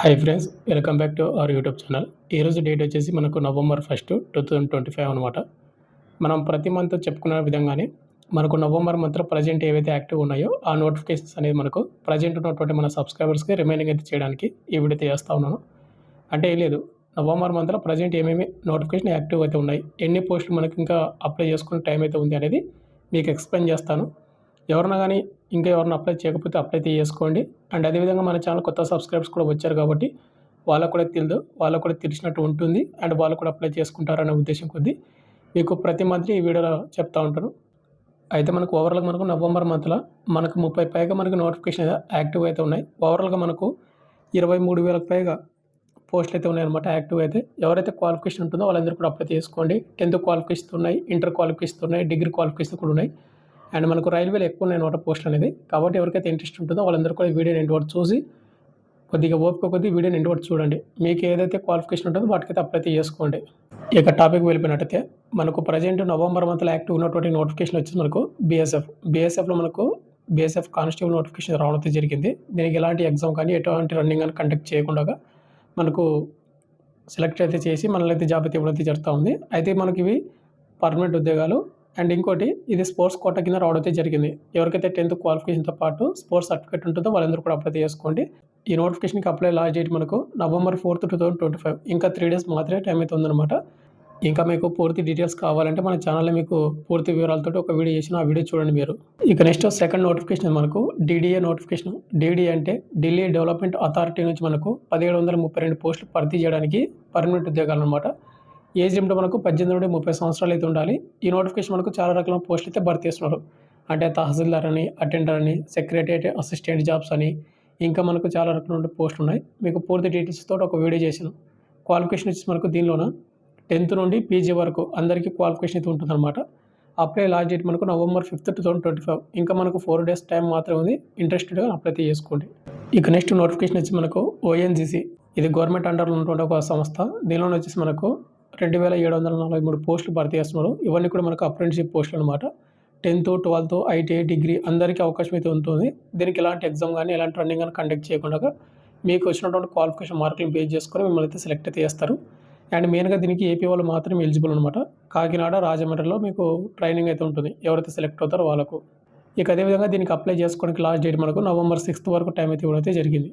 Hi friends welcome back to our YouTube channel ఈరోజు date వచ్చేసి మనకు November first two thousand twenty five అనమాట మనం ప్రతి మంత్ చెప్పుకున్న విధంగానే మనకు నవంబర్ మంత్లో ప్రజెంట్ ఏవైతే యాక్టివ్ ఉన్నాయో ఆ నోటిఫికేషన్స్ అనేది మనకు ప్రజెంట్ ఉన్నటువంటి మన సబ్స్క్రైబర్స్కి రిమైనింగ్ అయితే చేయడానికి ఈ వీడియో చేస్తూ ఉన్నాను. అంటే ఏం లేదు నవంబర్ మంత్లో ప్రజెంట్ ఏమేమి నోటిఫికేషన్ యాక్టివ్ అయితే ఉన్నాయి ఎన్ని పోస్టులు మనకి ఇంకా అప్లై చేసుకునే టైం అయితే ఉంది అనేది మీకు ఎక్స్ప్లెయిన్ చేస్తాను. ఎవరన్నా కానీ ఇంకా ఎవరైనా అప్లై చేయకపోతే అప్లై చేసుకోండి అండ్ అదేవిధంగా మన ఛానల్ కొత్త సబ్స్క్రైబర్స్ కూడా వచ్చారు కాబట్టి వాళ్ళకు కూడా తెలియదు వాళ్ళకు కూడా తెలిసినట్టు ఉంటుంది. అండ్ వాళ్ళు కూడా అప్లై చేసుకుంటారనే ఉద్దేశం కొద్దీ మీకు ప్రతి మంత్ ఈ వీడియోలో చెప్తా ఉంటాను. అయితే మనకు ఓవరాల్గా మనకు నవంబర్ మంత్లో మనకు ముప్పై పైగా మనకు నోటిఫికేషన్ యాక్టివ్ అయితే ఉన్నాయి. ఓవరాల్గా మనకు ఇరవై మూడు వేలకు పైగా పోస్టులు అయితే ఉన్నాయన్నమాట యాక్టివ్ అయితే. ఎవరైతే క్వాలిఫికేషన్ ఉంటుందో వాళ్ళందరూ కూడా అప్లై చేసుకోండి టెన్త్ క్వాలిఫికేషన్ ఉన్నాయి ఇంటర్ క్వాలిఫికేషన్ ఉన్నాయి డిగ్రీ క్వాలిఫికేషన్ కూడా ఉన్నాయి. అండ్ మనకు రైల్వేలో ఎక్కువ ఉన్నాయి నోట పోస్ట్ అనేది. కాబట్టి ఎవరికైతే ఇంట్రెస్ట్ ఉంటుందో వాళ్ళందరూ కూడా వీడియో ఎండ్ వరకు చూసి కొద్దిగా ఓపిక కొద్ది వీడియోని ఎండ్ వరకు చూడండి. మీకు ఏదైతే క్వాలిఫికేషన్ ఉంటుందో వాటికైతే అప్లై చేసుకోండి. ఇక టాపిక్ వెళ్ళిపోయినట్టయితే మనకు ప్రజెంట్ నవంబర్ మంత్లో యాక్టివ్ ఉన్నటువంటి నోటిఫికేషన్ వచ్చింది మనకు బీఎస్ఎఫ్ బీఎస్ఎఫ్లో మనకు బీఎస్ఎఫ్ కానిస్టేబుల్ నోటిఫికేషన్ రావడం జరిగింది. దీనికి ఎలాంటి ఎగ్జామ్ కానీ ఎటువంటి రన్నింగ్ కానీ కండక్ట్ చేయకుండా మనకు సెలెక్ట్ అయితే చేసి మనల్ని అయితే జాబ్ అయితే ఇవ్వడం జరుగుతూ ఉంది. అయితే మనకి ఇవి పర్మనెంట్ ఉద్యోగాలు అండ్ ఇంకోటి ఇది స్పోర్ట్స్ కోట కింద రావడం అయితే జరిగింది. ఎవరికైతే టెన్త్ క్వాలిఫికేషన్తో పాటు స్పోర్ట్స్ సర్టిఫికేట్ ఉంటుందో వాళ్ళందరూ కూడా అప్లై చేసుకోండి. ఈ నోటిఫికేషన్కి అప్లై లాస్ట్ డేట్ మనకు November fourth two thousand twenty five ఇంకా త్రీ డేస్ మాత్రమే టైం అయితే ఉందన్నమాట. ఇంకా మీకు పూర్తి డీటెయిల్స్ కావాలంటే మన ఛానల్లో మీకు పూర్తి వివరాలతో ఒక వీడియో చేసిన ఆ వీడియో చూడండి మీరు. ఇక నెక్స్ట్ సెకండ్ నోటిఫికేషన్ మనకు డీడీఏ నోటిఫికేషన్. డీడీ అంటే ఢిల్లీ డెవలప్మెంట్ అథారిటీ నుంచి మనకు పదిహేడు వందల ముప్పై రెండు పోస్టులు భర్తీ చేయడానికి పర్మనెంట్ ఉద్యోగాలు అనమాట ఏజ్ లిమిట్ మనకు పద్దెనిమిది నుండి ముప్పై సంవత్సరాలు అయితే ఉండాలి. ఈ నోటిఫికేషన్ మనకు చాలా రకాల పోస్టులు అయితే భర్తీ చేస్తున్నారు. అంటే తహసీల్దార్ అని అటెండర్ అని సెక్రటరీ అసిస్టెంట్ జాబ్స్ అని ఇంకా మనకు చాలా రకాల పోస్టులు ఉన్నాయి. మీకు పూర్తి డీటెయిల్స్ తోటి ఒక వీడియో చేశాను. క్వాలిఫికేషన్ వచ్చి మనకు దీనిలోన? టెన్త్ నుండి పీజీ వరకు అందరికీ క్వాలిఫికేషన్ అయితే ఉంటుందన్నమాట. అప్లై లాస్ట్ డేట్ మనకు November fifth two thousand twenty five. ఇంకా మనకు ఫోర్ డేస్ టైం మాత్రమే ఉంది. ఇంట్రెస్టెడ్గా అప్లై చేసుకోండి. ఇక నెక్స్ట్ నోటిఫికేషన్ వచ్చి మనకు ఓఎన్జీసీ ఇది గవర్నమెంట్ అండర్లో ఉన్నటువంటి ఒక సంస్థ. దీనిలో వచ్చేసి మనకు రెండు వేల ఏడు వందల నలభై మూడు పోస్టులు భర్తీ చేస్తున్నారు. ఇవన్నీ కూడా మనకు అప్రెంటిషిప్ పోస్టులు అనమాట టెన్త్ ట్వెల్త్ ఐటీఐ డిగ్రీ అందరికీ అవకాశం అయితే ఉంటుంది. దీనికి ఎలాంటి ఎగ్జామ్ కానీ ఎలాంటి రన్నింగ్ కానీ కండక్ట్ చేయకుండా మీకు వచ్చినటువంటి క్వాలిఫికేషన్ మార్కులు బేస్ చేసుకొని మిమ్మల్ని అయితే సెలెక్ట్ అయితే చేస్తారు. అండ్ మెయిన్గా దీనికి ఏపీ వాళ్ళు మాత్రం ఎలిజిబుల్ అనమాట కాకినాడ రాజమండ్రిలో మీకు ట్రైనింగ్ అయితే ఉంటుంది. ఎవరైతే సెలెక్ట్ అవుతారో వాళ్ళకు. ఇక అదేవిధంగా దీనికి అప్లై చేసుకోవడానికి లాస్ట్ డేట్ మనకు నవంబర్ సిక్స్త్ వరకు టైం అయితే ఇవ్వడం అయితే జరిగింది.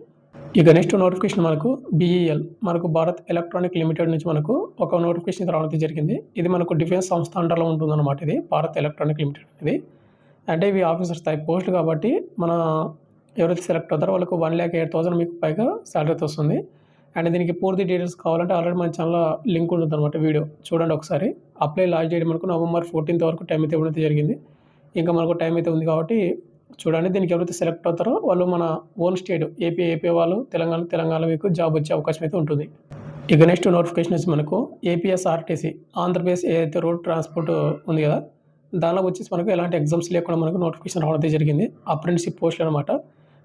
ఇక నెక్స్ట్ నోటిఫికేషన్ మనకు బీఈఎల్ మనకు భారత్ ఎలక్ట్రానిక్ లిమిటెడ్ నుంచి మనకు ఒక నోటిఫికేషన్ రావడం జరిగింది. ఇది మనకు డిఫెన్స్ సంస్థ అండర్లో ఉంటుందన్నమాట ఇది భారత్ ఎలక్ట్రానిక్ లిమిటెడ్ ఇది. అంటే ఇవి ఆఫీసర్ స్థాయి పోస్ట్ కాబట్టి మన ఎవరైతే సెలెక్ట్ అవుతారో వాళ్ళకు వన్ ల్యాక్ ఎయిట్ థౌసండ్ మీకు పైగా శాలరీ వస్తుంది. అండ్ దీనికి పూర్తి డీటెయిల్స్ కావాలంటే ఆల్రెడీ మన ఛానల్ లింక్ ఉంటుంది అనమాట వీడియో. చూడండి ఒకసారి. అప్లై లాస్ట్ చేయడం మనకు నవంబర్ ఫోర్టీన్త్ వరకు టైం అయితే ఇవ్వడం జరిగింది. ఇంకా మనకు టైం అయితే ఉంది కాబట్టి చూడండి దీనికి ఎవరైతే సెలెక్ట్ అవుతారో వాళ్ళు మన ఓన్ స్టేట్ ఏపీ ఏపీ వాళ్ళు తెలంగాణ తెలంగాణ మీకు జాబ్ వచ్చే అవకాశం అయితే ఉంటుంది. ఇక నెక్స్ట్ నోటిఫికేషన్ వచ్చి మనకు ఏపీఎస్ఆర్టీసీ ఆంధ్రప్రదేశ్ ఏదైతే రోడ్ ట్రాన్స్పోర్ట్ ఉంది కదా దానిలో వచ్చేసి మనకు ఎలాంటి ఎగ్జామ్స్ లేకుండా మనకు నోటిఫికేషన్ రావడం జరిగింది. అప్రెంటిషిప్ పోస్టులు అనమాట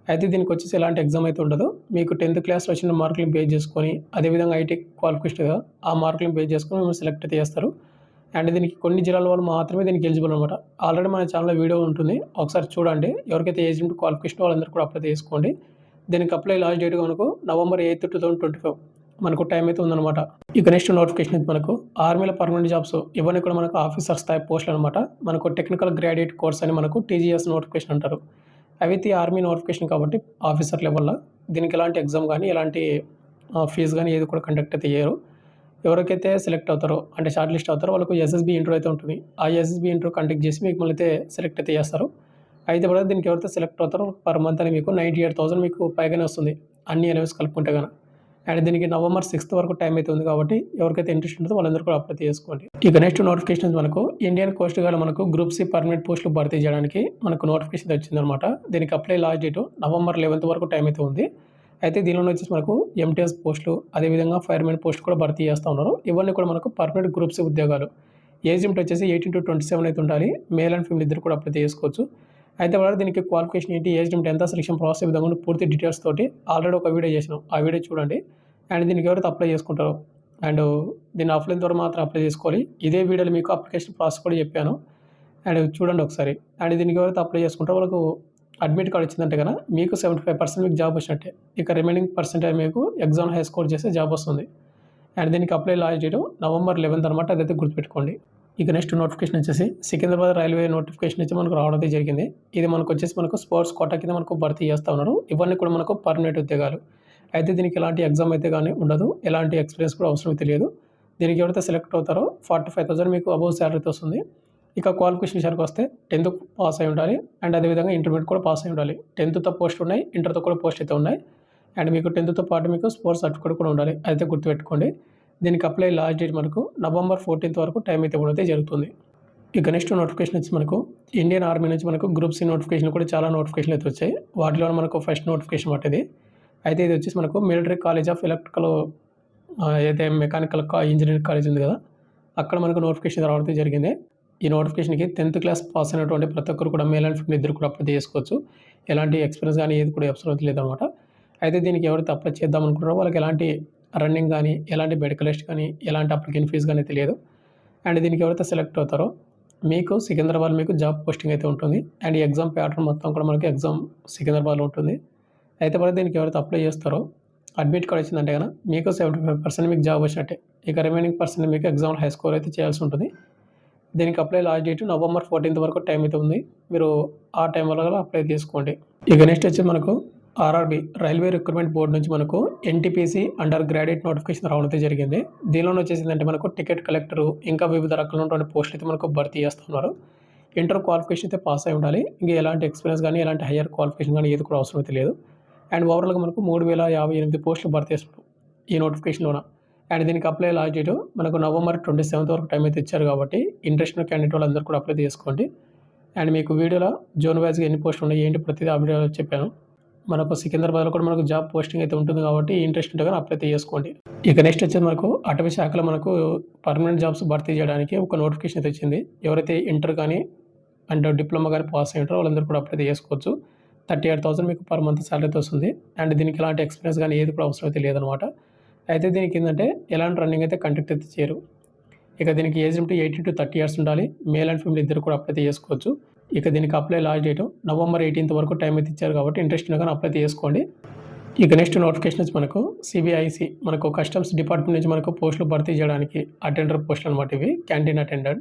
అయితే దీనికి వచ్చేసి ఎలాంటి ఎగ్జామ్ అయితే ఉండదు. మీకు టెన్త్ క్లాస్లో వచ్చిన మార్కులు బేస్ చేసుకొని అదేవిధంగా ఐటీ క్వాలిఫికేషన్ ఆ మార్కులను బేస్ చేసుకొని మేము సెలెక్ట్ అయితే చేస్తారు. అండ్ దీనికి కొన్ని జిల్లాల వాళ్ళు మాత్రమే దీనికి ఎలిజిబుల్ అనమాట ఆల్రెడీ మన ఛానల్లో వీడియో ఉంటుంది. ఒకసారి చూడండి. ఎవరికైతే ఏజ్ లిమిట్ క్వాలిఫికేషన్ వాళ్ళందరూ కూడా అప్లై చేసుకోండి. దీనికి అప్లై లాస్ట్ డేట్ మనకు November eighth two thousand twenty five మనకు టైం అయితే ఉందన్నమాట. ఇక నెక్స్ట్ నోటిఫికేషన్ మనకు ఆర్మీలో పర్మనెంట్ జాబ్స్ ఇవన్నీ కూడా మనకు ఆఫీసర్ స్థాయి పోస్టులు అనమాట మనకు టెక్నికల్ గ్రాడ్యుయేట్ కోర్స్ అని మనకు టీజీఎస్ నోటిఫికేషన్ అంటారు. అయితే ఆర్మీ నోటిఫికేషన్ కాబట్టి ఆఫీసర్ లెవెల్లో దీనికి ఎలాంటి ఎగ్జామ్ కానీ ఎలాంటి ఫీజు కానీ ఏది కూడా కండక్ట్ అయితే చేయరు. ఎవరికైతే సెలెక్ట్ అవుతారో అంటే షార్ట్ లిస్ట్ అవుతారో వాళ్ళకు ఎస్ఎస్బి ఇంటర్వ్యూ అయితే ఉంటుంది. ఆ ఎస్ఎస్బి ఇంటర్వ్యూ కండక్ట్ చేసి మీకు మళ్ళీ అయితే సెలెక్ట్ అయితే చేస్తారు. అయితే కూడా దీనికి ఎవరైతే సెలెక్ట్ అవుతారో పర్ మంత్ అని మీకు నైంటీ ఎయిట్ థౌసండ్ మీకు పైగానే వస్తుంది. అన్ని ఎలవెన్స్ కలుపుకుంటే కానీ అండ్ దీనికి నవంబర్ సిక్స్త్ వరకు టైం అయితే ఉంది కాబట్టి ఎవరికైతే ఇంట్రెస్ట్ ఉంటుందో వాళ్ళందరూ కూడా అప్లై చేసుకోండి. ఇక నెక్స్ట్ నోటిఫికేషన్ మనకు ఇండియన్ కోస్ట్ గార్డ్ మనకు గ్రూప్ సి పర్మనెంట్ పోస్టులు భర్తీ చేయడానికి మనకు నోటిఫికేషన్ వచ్చిందనమాట దీనికి apply last date November eleventh వరకు టైం అయితే ఉంది. అయితే దీనిలో వచ్చేసి మనకు ఎంటీఎస్ పోస్టులు అదేవిధంగా ఫైర్మెన్ పోస్ట్ కూడా భర్తీ చేస్తూ ఉన్నారు. ఇవన్నీ కూడా మనకు పర్మనెంట్ గ్రూప్స్ ఉద్యోగాలు. ఏజ్ లిమిట్ వచ్చేసి ఎయిటీన్ టు ట్వంటీ సెవెన్ అయితే ఉండాలి. మేల్ అండ్ ఫీమేల్ ఇద్దరు కూడా అప్లై చేసుకోవచ్చు. అయితే వాళ్ళు దీనికి క్వాలిఫికేషన్ ఏంటి? ఏజ్ లిమిట్ ఎంత? సెలక్షన్ ప్రాసెస్ విధంగా పూర్తి డీటెయిల్స్ తోటి ఆల్రెడీ ఒక వీడియో చేసినాం. ఆ వీడియో చూడండి. అండ్ దీనికి ఎవరైతే అప్లై చేసుకుంటారో అండ్ దీన్ని ఆఫ్లైన్ ద్వారా మాత్రం అప్లై చేసుకోవాలి. ఇదే వీడియోలో మీకు అప్లికేషన్ ప్రాసెస్ కూడా చెప్పాను. అండ్ చూడండి ఒకసారి. అండ్ దీనికి ఎవరైతే అప్లై చేసుకుంటారో వాళ్ళకు అడ్మిట్ కార్డ్ ఇచ్చిందంటే కనుక మీకు సెవెంటీ ఫైవ్ పర్సెంట్ మీకు జాబ్ వచ్చినట్టే. ఇక రిమైనింగ్ పర్సెంటేజ్ మీకు ఎగ్జామ్ హై స్కోర్ చేస్తే జాబ్ వస్తుంది. అండ్ దీనికి apply last date November eleventh అనమాట అదైతే గుర్తుపెట్టుకోండి. ఇక నెక్స్ట్ నోటిఫికేషన్ వచ్చేసి సికింద్రాబాద్ రైల్వే నోటిఫికేషన్ వచ్చి మనకు రావడం అయితే జరిగింది. ఇది మనకు వచ్చేసి మనకు స్పోర్ట్స్ కోటా కింద మనకు భర్తీ చేస్తూ ఉన్నారు. ఇవన్నీ కూడా మనకు పర్మనెంట్ ఉద్యోగాలు. అయితే దీనికి ఎలాంటి ఎగ్జామ్ అయితే కానీ ఉండదు. ఎలాంటి ఎక్స్పీరియన్స్ కూడా అవసరం తెలియదు దీనికి ఎవరైతే సెలెక్ట్ అవుతారో ఫార్టీ ఫైవ్ థౌసండ్ మీకు అబౌవ్ శాలరీతో వస్తుంది. ఇక క్వాలిఫికేషన్ విషయానికి వస్తే టెన్త్ పాస్ అయి ఉండాలి. అండ్ అదేవిధంగా ఇంటర్మీడియట్ కూడా పాస్ అయి ఉండాలి. టెన్త్తో పోస్ట్ ఉన్నాయి ఇంటర్తో కూడా పోస్ట్ అయితే ఉన్నాయి. అండ్ మీకు టెన్త్తో పాటు మీకు స్పోర్ట్స్ సర్టిఫికేట్ కూడా ఉండాలి. అయితే గుర్తుపెట్టుకోండి దీనికి అప్లై లాస్ట్ డేట్ మనకు నవంబర్ ఫోర్టీన్త్ వరకు టైం అయితే కూడా జరుగుతుంది. ఇక నెక్స్ట్ నోటిఫికేషన్ వచ్చి మనకు ఇండియన్ ఆర్మీ నుంచి మనకు గ్రూప్ సి నోటిఫికేషన్ కూడా చాలా నోటిఫికేషన్ అయితే వచ్చాయి. వాటిలో మనకు ఫస్ట్ నోటిఫికేషన్ పట్టేది అయితే ఇది వచ్చేసి మనకు మిలిటరీ కాలేజ్ ఆఫ్ ఎలక్ట్రికల్ అయితే మెకానికల్ ఇంజనీరింగ్ కాలేజ్ ఉంది కదా అక్కడ మనకు నోటిఫికేషన్ రావడం జరిగింది. ఈ నోటిఫికేషన్కి టెన్త్ క్లాస్ పాస్ అయినటువంటి ప్రతి ఒక్కరు కూడా మేల్ అండ్ ఫిమేల్ ఇద్దరు కూడా అప్లై చేసుకోవచ్చు. ఎలాంటి ఎక్స్పీరియన్స్ కానీ ఏది కూడా అవసరం లేదనమాట. అయితే దీనికి ఎవరైతే అప్లై చేద్దాం అనుకుంటారో వాళ్ళకి ఎలాంటి రన్నింగ్ కానీ ఎలాంటి మెడికల్ లిస్ట్ కానీ ఎలాంటి అప్లికేషన్ ఫీజు కానీ తెలియదు అండ్ దీనికి ఎవరైతే సెలెక్ట్ అవుతారో మీకు సికింద్రాబాద్ మీకు జాబ్ పోస్టింగ్ అయితే ఉంటుంది. అండ్ ఎగ్జామ్ ప్యాటర్న్ మొత్తం కూడా మనకి ఎగ్జామ్ సికింద్రాబాద్లో ఉంటుంది. అయితే మరి దీనికి ఎవరైతే అప్లై చేస్తారో అడ్మిట్ కార్డ్ వచ్చిందంటే కనుక మీకు సెవెంటీ ఫైవ్ పర్సెంట్ మీకు జాబ్ వచ్చినట్టే. ఇక రిమైనింగ్ పర్సెంట్ మీకు ఎగ్జామ్ హై స్కోర్ అయితే చేయాల్సి ఉంటుంది. దీనికి apply last date November fourteenth వరకు టైం అయితే ఉంది. మీరు ఆ టైం వల్ల అప్లై చేసుకోండి. ఇక నెక్స్ట్ వచ్చి మనకు ఆర్ఆర్బి రైల్వే రిక్రూట్మెంట్ బోర్డు నుంచి మనకు ఎన్టీపీసీ అండర్ గ్రాడ్యుయేట్ నోటిఫికేషన్ రావడం అయితే జరిగింది. దీనిలో వచ్చేసిందంటే మనకు టికెట్ కలెక్టర్ ఇంకా వివిధ రకాలైనటువంటి పోస్టులు అయితే మనకు భర్తీ చేస్తున్నారు. ఇంటర్ క్వాలిఫికేషన్ అయితే పాస్ అయి ఉండాలి. ఇంకా ఎలాంటి ఎక్స్పీరియన్స్ కానీ ఎలాంటి హయ్యర్ క్వాలిఫికేషన్ కానీ ఏది కూడా అవసరం అయితే లేదు. అండ్ ఓవరాల్గా మనకు మూడు వేల యాభై ఎనిమిది పోస్టులు భర్తీ చేస్తున్నారు ఈ నోటిఫికేషన్లోన అండ్ దీనికి అప్లై లాస్ట్ డేట్ మనకు నవంబర్ ట్వంటీ సెవెంత్ వరకు టైం అయితే ఇచ్చారు కాబట్టి ఇంట్రెస్ట్ ఉన్న క్యాండిడేట్ వాళ్ళందరూ కూడా అప్లై చేసుకోండి అండ్ మీకు వీడియోలో జోన్ వైజ్గా ఎన్ని పోస్టులు ఉన్నాయి ఏంటి ప్రతిదీ ఆ వీడియోలో చెప్పాను. మనకు సికింద్రాబాద్లో కూడా మనకు జాబ్ పోస్టింగ్ అయితే ఉంటుంది కాబట్టి ఇంట్రెస్ట్ ఉంటే కానీ అప్లై చేసుకోండి ఇక నెక్స్ట్ వచ్చేది మనకు అటవీ శాఖలో మనకు పర్మనెంట్ జాబ్స్ భర్తీ చేయడానికి ఒక నోటిఫికేషన్ అయితే వచ్చింది. ఎవరైతే ఇంటర్ కానీ అండ్ డిప్లొమా కానీ పాస్ అయ్యారో వాళ్ళందరూ కూడా అప్లై చేసుకోవచ్చు థర్టీ ఎయిట్ థౌసండ్ మీకు పర్ మంత్ సాలరీతో వస్తుంది. అండ్ దీనికి ఎలాంటి ఎక్స్పీరియన్స్ కానీ ఏది కూడా అవసరం అయితే లేదనమాట అయితే దీనికి ఏంటంటే ఎలాంటి రన్నింగ్ అయితే కండక్ట్ అయితే చేయరు. ఇక దీనికి ఏజ్ ఉంటే ఎయిటీన్ టు థర్టీ ఇయర్స్ ఉండాలి. మేల్ అండ్ ఫీమేల్ ఇద్దరు కూడా అప్లై చేసుకోవచ్చు. ఇక దీనికి apply last date November eighteenth వరకు టైం అయితే ఇచ్చారు కాబట్టి ఇంట్రెస్ట్ కానీ అప్లై చేసుకోండి. ఇక నెక్స్ట్ నోటిఫికేషన్ వచ్చి మనకు సిబిఐసి మనకు కస్టమ్స్ డిపార్ట్మెంట్ నుంచి మనకు పోస్టులు భర్తీ చేయడానికి అటెండర్ పోస్టులు అనమాట ఇవి. Canteen attender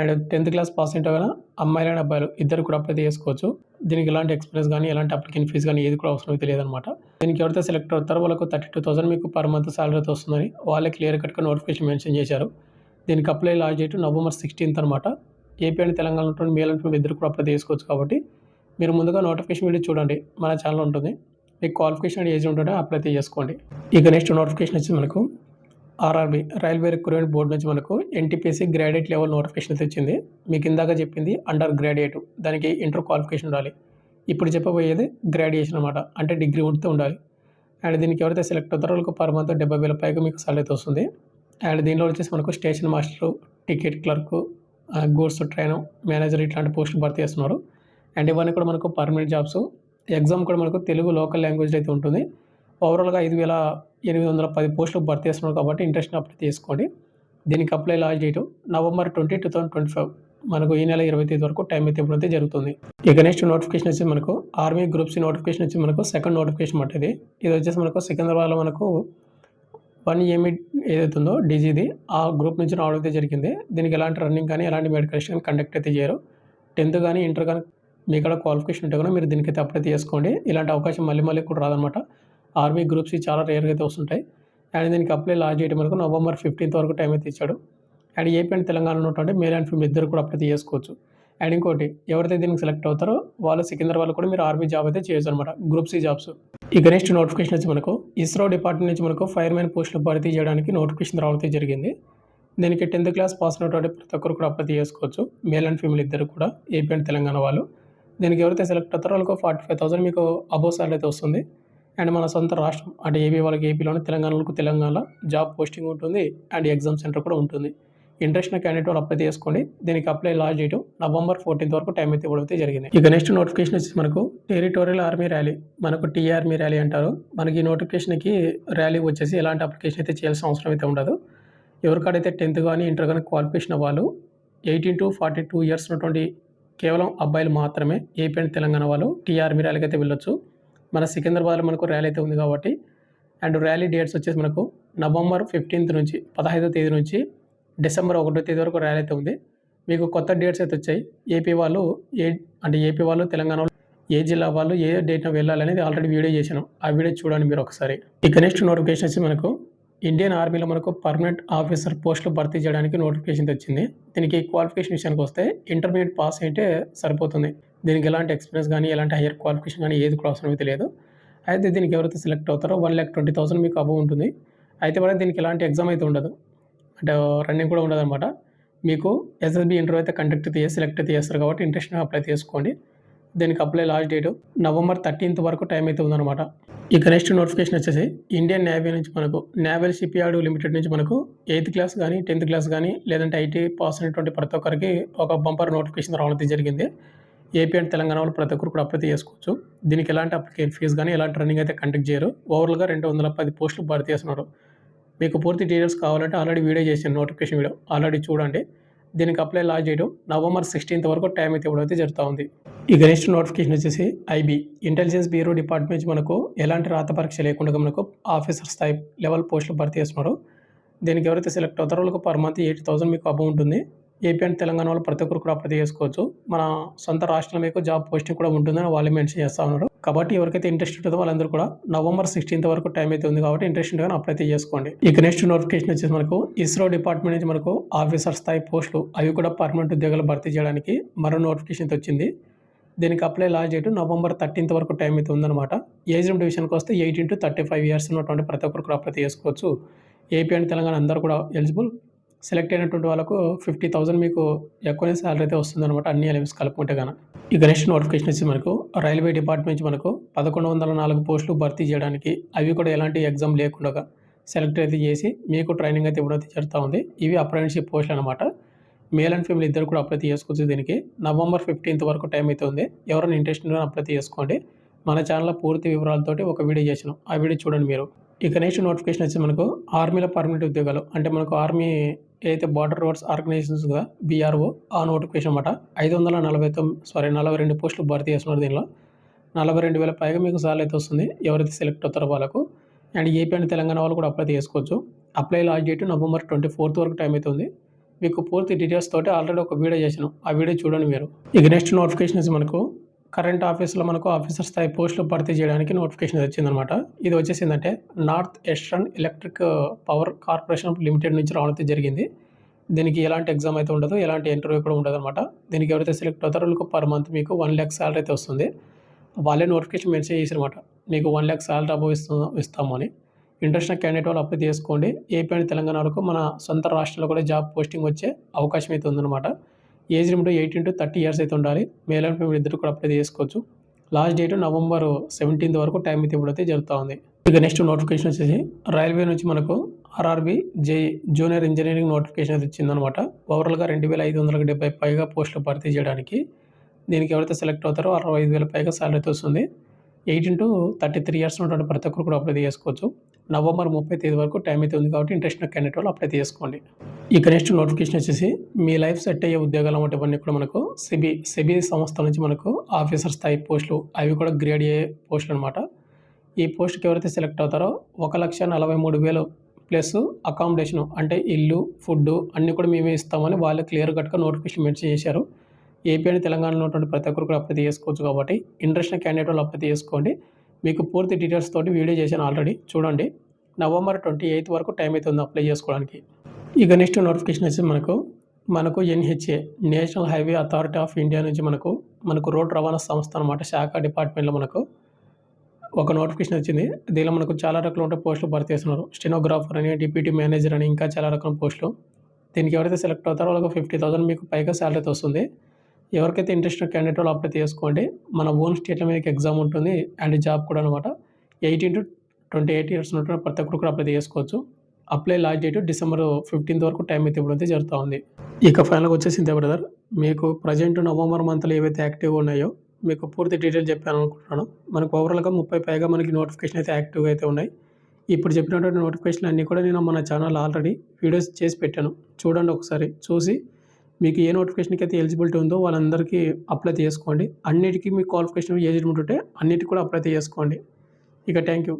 and tenth class pass అయితే కదా అమ్మాయిలు అండ్ అబ్బాయిలు ఇద్దరు కూడా అప్లై చేసుకోవచ్చు. దీనికి ఎలాంటి ఎక్స్పీరియన్స్ కానీ ఎలాంటి అప్లికేషన్ ఫీజు కానీ ఏది కూడా అవసరం అయితే లేదనమాట దీనికి ఎవరైతే సెలెక్ట్ అవుతారో వాళ్ళకు థర్టీ టూ థౌసండ్ మీకు పర్ మంత్ సాలరీతో వస్తుందని వాళ్ళే క్లియర్ కట్గా నోటిఫికేషన్ మెన్షన్ చేశారు. దీనికి apply last date November sixteenth అనమాట ఏపీ అండ్ తెలంగాణ ఉన్నటువంటి మేల్ అండ్ ఇద్దరు కూడా అప్లై చేసుకోవచ్చు కాబట్టి మీరు ముందుగా నోటిఫికేషన్ వీడియో చూడండి. మన ఛానల్ ఉంటుంది. మీకు క్వాలిఫికేషన్ ఏజ్ ఉంటుంటే అప్లై చేసుకోండి. ఇక నెక్స్ట్ నోటిఫికేషన్ వచ్చి మనకు. ఆర్ఆర్బి రైల్వే రిక్రూట్మెంట్ బోర్డు నుంచి మనకు ఎన్టీపీసీ గ్రాడ్యుయేట్ లెవెల్ నోటిఫికేషన్ అయితే వచ్చింది మీకు ఇందాక చెప్పింది అండర్ గ్రాడ్యుయేట్ దానికి ఇంటర్ క్వాలిఫికేషన్ ఉండాలి. ఇప్పుడు చెప్పబోయేది గ్రాడ్యుయేషన్ అనమాట అంటే డిగ్రీ ఉంటే ఉండాలి. అండ్ దీనికి ఎవరైతే సెలెక్ట్ అవుతారో వాళ్ళకి పర్ మంత్ డెబ్బై వేల పైగా మీకు సాలరీ అయితే వస్తుంది. అండ్ దీనిలో వచ్చేసి మనకు station master ticket clerk goods train manager ఇట్లాంటి పోస్టులు భర్తీ చేస్తున్నారు. అండ్ ఇవన్నీ కూడా మనకు పర్మనెంట్ జాబ్స్. ఎగ్జామ్ కూడా మనకు తెలుగు లోకల్ లాంగ్వేజ్ అయితే ఉంటుంది. ఓవరాల్గా ఐదు వేల ఎనిమిది వందల పది పోస్టులు భర్తీ చేస్తున్నారు కాబట్టి ఇంట్రెస్ట్ అప్లై తీసుకోండి దీనికి apply last date November twenty two thousand twenty five. మనకు ఈ నెల ఇరవై తేదీ వరకు టైం అయితే ఇప్పుడైతే జరుగుతుంది. ఇక నెక్స్ట్ నోటిఫికేషన్ వచ్చి మనకు ఆర్మీ గ్రూప్స్ నోటిఫికేషన్ వచ్చి మనకు సెకండ్ నోటిఫికేషన్ పట్టేది ఇది. వచ్చేసి మనకు సికింద్రాబాద్లో మనకు వన్ ఏమి ఏదైతుందో డీజీది ఆ గ్రూప్ నుంచి రావడం అయితే జరిగింది. దీనికి ఎలాంటి రన్నింగ్ కానీ ఎలాంటి మెడికేషన్ కండక్ట్ అయితే చేయరు. టెన్త్ కానీ ఇంటర్ కానీ మీ కూడా క్వాలిఫికేషన్ ఉంటే కూడా మీరు దీనికైతే అప్లై చేసుకోండి. ఇలాంటి అవకాశం మళ్ళీ మళ్ళీ కూడా రాదనమాట ఆర్మీ గ్రూప్స్ చాలా రేర్గా అయితే వస్తుంటాయి. అండ్ దీనికి అప్లై లాస్ట్ చేయడం వరకు నవంబర్ ఫిఫ్టీన్త్ వరకు టైం అయితే ఇచ్చాడు. అండ్ ఏపీ అండ్ తెలంగాణలో ఉన్నటువంటి మేల్ అండ్ ఫీమేల్ ఇద్దరు కూడా అప్లై చేసుకోవచ్చు. అండ్ ఇంకోటి ఎవరైతే దీనికి సెలెక్ట్ అవుతారో వాళ్ళు సికింద్రాబాద్ కూడా మీరు ఆర్మీ జాబ్ అయితే చేయొచ్చు అనమాట గ్రూప్ సి జాబ్స్. ఇక నెక్స్ట్ నోటిఫికేషన్ వచ్చి మనకు ఇస్రో డిపార్ట్మెంట్ నుంచి మనకు ఫైర్ మ్యాన్ పోస్టులు భర్తీ చేయడానికి నోటిఫికేషన్ రావడం జరిగింది. దీనికి టెన్త్ క్లాస్ పాస్ అయినటువంటి ప్రతి ఒక్కరు కూడా అప్లై చేసుకోవచ్చు మేల్ అండ్ ఫీమేల్ ఇద్దరు కూడా ఏపీ అండ్ తెలంగాణ వాళ్ళు. దీనికి ఎవరైతే సెలెక్ట్ అవుతారో వాళ్ళకు ఫార్టీ ఫైవ్ థౌసండ్ మీకు అబోవ్ సాలరీ అయితే వస్తుంది. అండ్ మన సొంత రాష్ట్రం అంటే ఏపీ వాళ్ళకి ఏపీలోనే తెలంగాణలకు తెలంగాణలో జాబ్ పోస్టింగ్ ఉంటుంది అండ్ ఎగ్జామ్ సెంటర్ కూడా ఉంటుంది. ఇంట్రెస్ట్ ఉన్న క్యాండిడేట్ వాళ్ళు అప్లై చేసుకోండి. దీనికి apply last date November fourteenth వరకు టైం అయితే ఇవ్వడమైతే జరిగింది. ఇక నెక్స్ట్ నోటిఫికేషన్ వచ్చి మనకు టెరిటోరియల్ ఆర్మీ ర్యాలీ మనకు టీఆర్మీ ర్యాలీ అంటారు. మనకి ఈ నోటిఫికేషన్కి ర్యాలీ వచ్చేసి ఎలాంటి అప్లికేషన్ అయితే చేయాల్సిన అవసరం అయితే ఉండదు. ఎవరికాడైతే టెన్త్ కానీ ఇంటర్ కానీ క్వాలిఫికేషన్ వాళ్ళు eighteen to forty two years ఉన్నటువంటి కేవలం అబ్బాయిలు మాత్రమే ఏపీ అండ్ తెలంగాణ వాళ్ళు టీఆర్మీ ర్యాలీకి అయితే వెళ్ళొచ్చు. మన సికింద్రాబాద్లో మనకు ర్యాలీ అయితే ఉంది కాబట్టి అండ్ ర్యాలీ డేట్స్ వచ్చేసి మనకు నవంబర్ ఫిఫ్టీన్త్ నుంచి పదహైదో తేదీ నుంచి డిసెంబర్ ఒకటో తేదీ వరకు ర్యాలీ అయితే ఉంది. మీకు కొత్త డేట్స్ అయితే వచ్చాయి. ఏపీ వాళ్ళు ఏ అంటే ఏపీ వాళ్ళు తెలంగాణ వాళ్ళు ఏ జిల్లా వాళ్ళు ఏ డేట్న వెళ్ళాలనేది ఆల్రెడీ వీడియో చేశాను. ఆ వీడియో చూడండి మీరు ఒకసారి. ఇక నెక్స్ట్ నోటిఫికేషన్ వచ్చి మనకు ఇండియన్ ఆర్మీలో మనకు పర్మనెంట్ ఆఫీసర్ పోస్టులు భర్తీ చేయడానికి నోటిఫికేషన్ వచ్చింది. దీనికి క్వాలిఫికేషన్ విషయానికి వస్తే ఇంటర్మీడియట్ పాస్ అయితే సరిపోతుంది. దీనికి ఎలాంటి ఎక్స్పీరియన్స్ కానీ ఎలాంటి హైయర్ క్వాలిఫికేషన్ కానీ ఏది కూడా అవసరం అయితే లేదు. అయితే దీనికి ఎవరైతే సెలెక్ట్ అవుతారో వన్ ల్యాక్ ట్వంటీ థౌసండ్ మీకు అబవ్ ఉంటుంది. అయితే కూడా దీనికి ఎలాంటి ఎగ్జామ్ అయితే ఉండదు. అంటే రన్నింగ్ కూడా ఉండదు అనమాట మీకు ఎస్ఎస్బి ఇంటర్వ్యూ అయితే కండక్ట్ చేసి సెలెక్ట్ అయితే చేస్తారు కాబట్టి ఇంట్రెస్ట్గా అప్లై చేసుకోండి. దీనికి apply last date November thirteenth వరకు టైం అయితే ఉందన్నమాట. ఇక నెక్స్ట్ నోటిఫికేషన్ వచ్చేసి ఇండియన్ నేవీ నుంచి మనకు నేవల్ షిప్ యార్డ్ లిమిటెడ్ నుంచి మనకు ఎయిత్ క్లాస్ కానీ టెన్త్ క్లాస్ కానీ లేదంటే ఐటీ పాస్ అయినటువంటి ప్రతి ఒక్కరికి ఒక బంపర్ నోటిఫికేషన్ రావడం జరిగింది. ఏపీ అండ్ తెలంగాణ వాళ్ళు ప్రతి ఒక్కరు కూడా అప్లై చేసుకోవచ్చు. దీనికి ఎలాంటి అప్లికేషన్ ఫీజు కానీ ఎలాంటి రన్నింగ్ అయితే కండక్ట్ చేయరు. ఓవరాల్గా రెండు వందల పది పోస్టులు భర్తీ చేస్తున్నారు. మీకు పూర్తి డీటెయిల్స్ కావాలంటే ఆల్రెడీ వీడియో చేసాను నోటిఫికేషన్ వీడియో ఆల్రెడీ చూడండి. దీనికి అప్లై లాజ్ చేయడం నవంబర్ సిక్స్టీన్త్ వరకు టైం అయితే ఇవ్వడం అయితే జరుగుతూ ఉంది. ఇక నెక్స్ట్ నోటిఫికేషన్ వచ్చేసి ఐబీ ఇంటెలిజెన్స్ బ్యూరో డిపార్ట్మెంట్ నుంచి మనకు ఎలాంటి రాత పరీక్ష లేకుండా మనకు ఆఫీసర్ స్థాయి లెవెల్ పోస్టులు భర్తీ చేస్తున్నారు. దీనికి ఎవరైతే సెలెక్ట్ అవుతారో వాళ్ళకి పర్ మంత్ ఎయిటీ థౌసండ్ మీకు అబౌ ఉంటుంది. ఏపీ అండ్ తెలంగాణ వాళ్ళు ప్రతి ఒక్కరు కూడా అప్లై చేసుకోవచ్చు. మన సొంత రాష్ట్రం యొక్క జాబ్ పోస్టింగ్ కూడా ఉంటుందని వాళ్ళు మెన్షన్ చేస్తూ ఉన్నారు. కాబట్టి ఎవరికైతే ఇంట్రెస్ట్ ఉంటుందో వాళ్ళందరూ కూడా నవంబర్ సిక్స్టీన్త్ వరకు టైం అయితే ఉంది కాబట్టి ఇంట్రెస్ట్ ఉంటే అప్లై చేసుకోండి. ఇక నెక్స్ట్ నోటిఫికేషన్ వచ్చేసి మనకు ఇస్రో డిపార్ట్మెంట్ నుంచి మనకు ఆఫీసర్ స్థాయి పోస్టులు అవి కూడా పర్మనెంట్ ఉద్యోగాలు భర్తీ చేయడానికి మరో నోటిఫికేషన్ అయితే వచ్చింది. దీనికి apply last date November thirteenth వరకు టైం అయితే ఉందన్నమాట. ఏజ్ డివిజన్కి వస్తే eighteen to thirty five years ఉన్నటువంటి ప్రతి ఒక్కరు కూడా అప్లై చేసుకోవచ్చు. ఏపీ అండ్ తెలంగాణ అందరూ కూడా ఎలిజిబుల్. సెలెక్ట్ అయినటువంటి వాళ్ళకు ఫిఫ్టీ థౌసండ్ మీకు ఎక్కువనే శాలరీ అయితే వస్తుందన్నమాట. అన్ని ఎలిమెంట్స్ కలుపుకుంటే కానీ ఇక నెక్స్ట్ నోటిఫికేషన్ వచ్చి మనకు రైల్వే డిపార్ట్మెంట్ నుంచి మనకు పదకొండు వందల నాలుగు పోస్టులు భర్తీ చేయడానికి అవి కూడా ఎలాంటి ఎగ్జామ్ లేకుండా సెలెక్ట్ అయితే చేసి మీకు ట్రైనింగ్ అయితే ఇవ్వడం అయితే జరుగుతూ ఉంది. ఇవి అప్రెంటిషిప్ పోస్టులు అనమాట మేల్ అండ్ ఫీమేల్ ఇద్దరు కూడా అప్లై చేసుకోవచ్చు దీనికి. నవంబర్ ఫిఫ్టీన్త్ వరకు టైం అయితే ఉంది. ఎవరైనా ఇంట్రెస్ట్ ఉన్న అప్లై చేసుకోండి. మన ఛానల్ పూర్తి వివరాలతోటి ఒక వీడియో చేసాను ఆ వీడియో చూడండి మీరు. ఇక నెక్స్ట్ నోటిఫికేషన్ వచ్చి మనకు ఆర్మీలో పర్మనెంట్ ఉద్యోగాలు అంటే మనకు ఆర్మీ ఏదైతే బార్డర్ రోడ్స్ ఆర్గనైజేషన్స్ కదా బీఆర్ఓ ఆ నోటిఫికేషన్ అనమాట ఐదు వందల నలభై తొమ్మిది సారీ నలభై రెండు పోస్టులు భర్తీ చేస్తున్నారు దీనిలో. నలభై రెండు వేల పైగా మీకు సార్లు అయితే వస్తుంది ఎవరైతే సెలెక్ట్ అవుతారో వాళ్ళకు. అండ్ ఏపీ అండ్ తెలంగాణ వాళ్ళు కూడా అప్లై చేసుకోవచ్చు. Apply last date November twenty fourth వరకు టైం అయితే ఉంది. మీకు పూర్తి డీటెయిల్స్ తోటి ఆల్రెడీ ఒక వీడియో చేసాను ఆ వీడియో చూడండి మీరు. ఇక నెక్స్ట్ నోటిఫికేషన్ మనకు కరెంట్ ఆఫీస్లో మనకు ఆఫీసర్ స్థాయి పోస్టులు భర్తీ చేయడానికి నోటిఫికేషన్ వచ్చిందనమాట. ఇది వచ్చేసి ఏంటంటే north eastern electric power corporation limited నుంచి రావడం జరిగింది. దీనికి ఎలాంటి ఎగ్జామ్ అయితే ఉండదు ఎలాంటి ఇంటర్వ్యూ కూడా ఉండదు అనమాట దీనికి ఎవరైతే సెలెక్ట్ అవుతారో పర్ మంత్ మీకు వన్ ల్యాక్ సాలరీ అయితే వస్తుంది. వాళ్ళే నోటిఫికేషన్ మెన్షన్ చేసినమాట మీకు వన్ ల్యాక్ సాలరీ అబౌవ్ ఇస్తూ ఇస్తాము అని. ఇంట్రెస్ట్ క్యాండిడేట్ వాళ్ళు అప్లై చేసుకోండి. ఏపీ అండ్ తెలంగాణ వరకు మన సొంత రాష్ట్రంలో కూడా జాబ్ పోస్టింగ్ వచ్చే అవకాశం అయితే ఉందన్నమాట age limit eighteen to thirty years అయితే ఉండాలి. మేల్ అండ్ ఫీమేల్ ఇద్దరు కూడా అప్లై చేసుకోవచ్చు. లాస్ట్ డేట్ నవంబర్ సెవెంటీన్త్ వరకు టైం అయితే ఇప్పుడైతే జరుగుతూ ఉంది. ఇక నెక్స్ట్ నోటిఫికేషన్ వచ్చేసి రైల్వే నుంచి మనకు RRB J junior engineering notification అయితే వచ్చిందనమాట ఓవరాల్గా రెండు వేల ఐదు వందల డెబ్బై పైగా పోస్టులు భర్తీ చేయడానికి దీనికి ఎవరైతే సెలెక్ట్ అవుతారో అరవై ఐదు వేల పైగా సాలరీ వస్తుంది. Eighteen to thirty three years ఉన్నటువంటి ప్రతి ఒక్కరు కూడా అప్లై చేసుకోవచ్చు. నవంబర్ ముప్పై తేదీ వరకు టైం అయితే ఉంది కాబట్టి ఇంట్రెస్ట్ క్యాండిడేట్ వాళ్ళు అప్లై చేసుకోండి. ఇక నెక్స్ట్ నోటిఫికేషన్ వచ్చేసి మీ లైఫ్ సెట్ అయ్యే ఉద్యోగాలు వంటివన్నీ కూడా మనకు సిబి సిబి సంస్థ నుంచి మనకు ఆఫీసర్ స్థాయి పోస్టులు అవి కూడా గ్రేడ్ ఏ పోస్టులు అనమాట ఈ పోస్ట్కి ఎవరైతే సెలెక్ట్ అవుతారో ఒక లక్ష నలభై మూడు వేలు ప్లస్ అకామిడేషను అంటే ఇల్లు ఫుడ్ అన్నీ కూడా మేమే ఇస్తామని వాళ్ళు క్లియర్ కట్గా నోటిఫికేషన్ మెన్షన్ చేశారు. ఏపీ అని తెలంగాణలో ఉన్నటువంటి ప్రతి ఒక్కరు కూడా అప్లై చేసుకోవచ్చు కాబట్టి ఇంట్రెస్ట్ క్యాండిడేట్ వాళ్ళు అప్లై చేసుకోండి. మీకు పూర్తి డీటెయిల్స్ తోటి వీడియో చేశాను ఆల్రెడీ చూడండి. నవంబర్ ట్వంటీ ఎయిత్ వరకు టైం అవుతుంది అప్లై చేసుకోవడానికి. ఇక నెక్స్ట్ నోటిఫికేషన్ వచ్చి మనకు మనకు NHA National Highway Authority of India నుంచి మనకు మనకు రోడ్ రవాణా సంస్థ అనమాట శాఖ డిపార్ట్మెంట్లో మనకు ఒక నోటిఫికేషన్ వచ్చింది. దీనిలో మనకు చాలా రకాల ఉంటే పోస్టులు భర్తీ చేస్తున్నారు. స్టెనోగ్రాఫర్ అని డిప్యూటీ మేనేజర్ అని ఇంకా చాలా రకాల పోస్టులు. దీనికి ఎవరైతే సెలెక్ట్ అవుతారో వాళ్ళకి ఫిఫ్టీ థౌసండ్ మీకు పైగా శాలరీ వస్తుంది ఎవరికైతే ఇంట్రెస్ట్ క్యాండిడేట్ వాళ్ళు అప్లై చేసుకోండి. మన ఓన్ స్టేట్లో మీకు ఎగ్జామ్ ఉంటుంది. అండ్ జాబ్ కూడా అనమాట eighteen to twenty eight years ఉన్నట్టు ప్రతి ఒక్కరు కూడా అప్లై చేసుకోవచ్చు. Apply last date December fifteenth వరకు టైం అయితే ఇప్పుడు అయితే జరుగుతూ ఉంది. ఇక ఫైనల్గా వచ్చేసి ఇంతే బ్రదర్ మీకు ప్రజెంట్ నవంబర్ మంత్లో ఏవైతే యాక్టివ్గా ఉన్నాయో మీకు పూర్తి డీటెయిల్ చెప్పాను అనుకుంటున్నాను మనకు ఓవరాల్గా ముప్పై పైగా మనకి నోటిఫికేషన్ అయితే యాక్టివ్గా అయితే ఉన్నాయి. ఇప్పుడు చెప్పినటువంటి నోటిఫికేషన్ అన్నీ కూడా నేను మన ఛానల్ ఆల్రెడీ వీడియోస్ చేసి పెట్టాను. చూడండి ఒకసారి. చూసి మీకు ఏ నోటిఫికేషన్కి అయితే ఎలిజిబిలిటీ ఉందో వాళ్ళందరికీ అప్లై చేసుకోండి. అన్నిటికీ మీ క్వాలిఫికేషన్ ఏజ్ ఉంటుంటే అన్నిటికీ కూడా అప్లై చేసుకోండి. ఇక థ్యాంక్ యూ